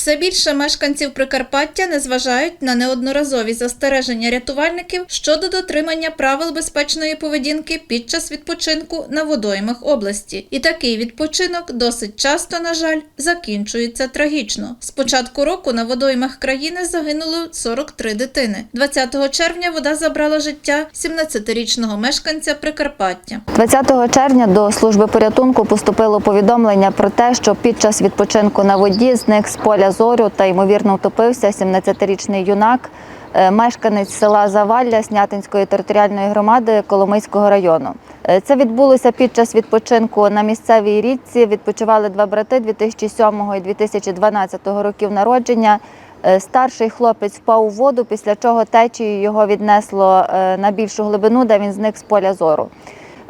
Все більше мешканців Прикарпаття не зважають на неодноразові застереження рятувальників щодо дотримання правил безпечної поведінки під час відпочинку на водоймах області. І такий відпочинок досить часто, на жаль, закінчується трагічно. З початку року на водоймах країни загинуло 43 дитини. 20 червня вода забрала життя 17-річного мешканця Прикарпаття. 20 червня до служби порятунку поступило повідомлення про те, що під час відпочинку на воді зник з поля зорю та ймовірно втопився 17-річний юнак, е, мешканець села Завалля Снятинської територіальної громади Коломийського району. Е, Це відбулося під час відпочинку на місцевій річці. Відпочивали два брати 2007 і 2012 років народження. Е, Старший хлопець впав у воду, після чого течією його віднесло на більшу глибину, де він зник з поля зору.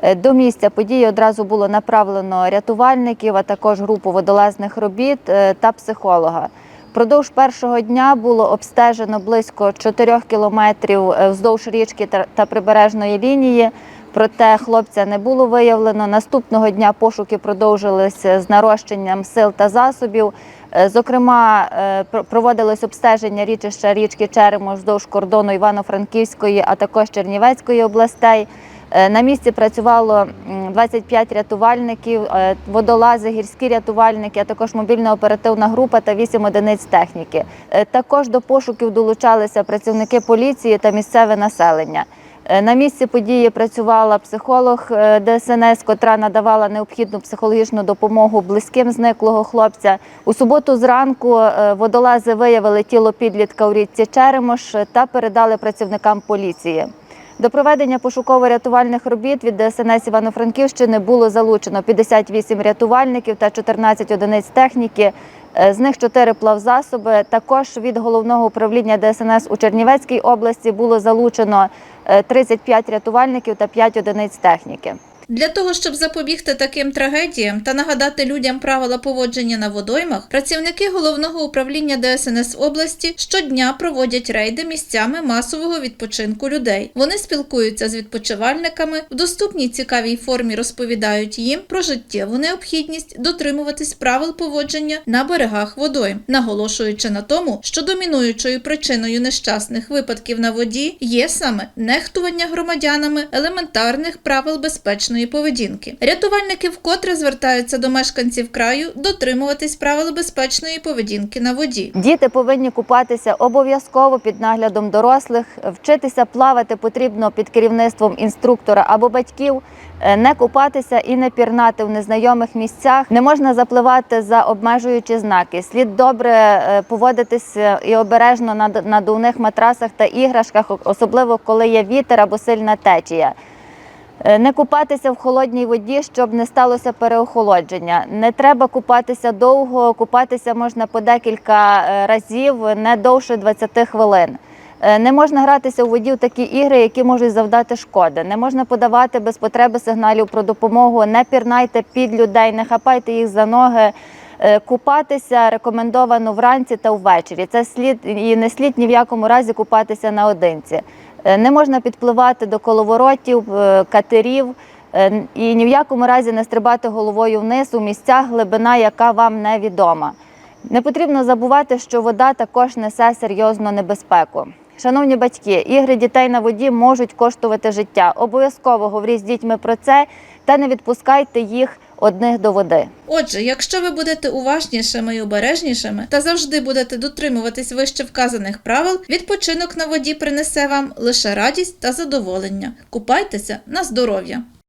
Е, До місця події одразу було направлено рятувальників, а також групу водолазних робіт е, та психолога. Продовж першого дня було обстежено близько 4 кілометрів е, вздовж річки та- прибережної лінії. Проте хлопця не було виявлено. Наступного дня пошуки продовжилися з нарощенням сил та засобів. Зокрема, проводилось обстеження річища річки Черемош вздовж кордону Івано-Франківської, а також Чернівецької областей. Е, На місці працювало м, 25 рятувальників, е, водолази, гірські рятувальники, а також мобільна оперативна група та 8 одиниць техніки. Е, Також до пошуків долучалися працівники поліції та місцеве населення. На місці події працювала психолог ДСНС, котра надавала необхідну психологічну допомогу близьким зниклого хлопця. У суботу зранку водолази виявили тіло підлітка у річці Черемош та передали працівникам поліції. До проведення пошуково-рятувальних робіт від ДСНС Івано-Франківщини було залучено 58 рятувальників та 14 одиниць техніки. Е, З них 4 плавзасоби. Також від головного управління ДСНС у Чернівецькій області було залучено е, 35 рятувальників та 5 одиниць техніки. Для того, щоб запобігти таким трагедіям та нагадати людям правила поводження на водоймах, працівники головного управління ДСНС області щодня проводять рейди місцями масового відпочинку людей. Вони спілкуються з відпочивальниками, в доступній цікавій формі розповідають їм про життєву необхідність дотримуватись правил поводження на берегах водойм, наголошуючи на тому, що домінуючою причиною нещасних випадків на воді є саме нехтування громадянами елементарних правил безпечної поведінки. Рятувальники вкотре звертаються до мешканців краю дотримуватись правил безпечної поведінки на воді. Діти повинні купатися обов'язково під наглядом дорослих. Вчитися плавати потрібно під керівництвом інструктора або батьків. Е, Не купатися і не пірнати в незнайомих місцях. Не можна запливати за обмежуючі знаки. Слід добре е, поводитися і обережно на надувних матрасах та іграшках, особливо коли є вітер або сильна течія. Е, Не купатися в холодній воді, щоб не сталося переохолодження. Не треба купатися довго, купатися можна по декілька е, разів, не довше 20 хвилин. Е, Не можна гратися у воді в такі ігри, які можуть завдати шкоди. Не можна подавати без потреби сигналів про допомогу, не пірнайте під людей, не хапайте їх за ноги. Купатися рекомендовано вранці та ввечері. Це слід і не слід ні в якому разі купатися наодинці. Е, Не можна підпливати до коловоротів, е, катерів е, і ні в якому разі не стрибати головою вниз у місцях, глибина, яка вам невідома. Не потрібно забувати, що вода також несе серйозну небезпеку. Шановні батьки, ігри дітей на воді можуть коштувати життя. Обов'язково говоріть з дітьми про це та не відпускайте їх одних до води. Отже, якщо ви будете уважнішими і обережнішими та завжди будете дотримуватись вище вказаних правил, відпочинок на воді принесе вам лише радість та задоволення. Купайтеся на здоров'я!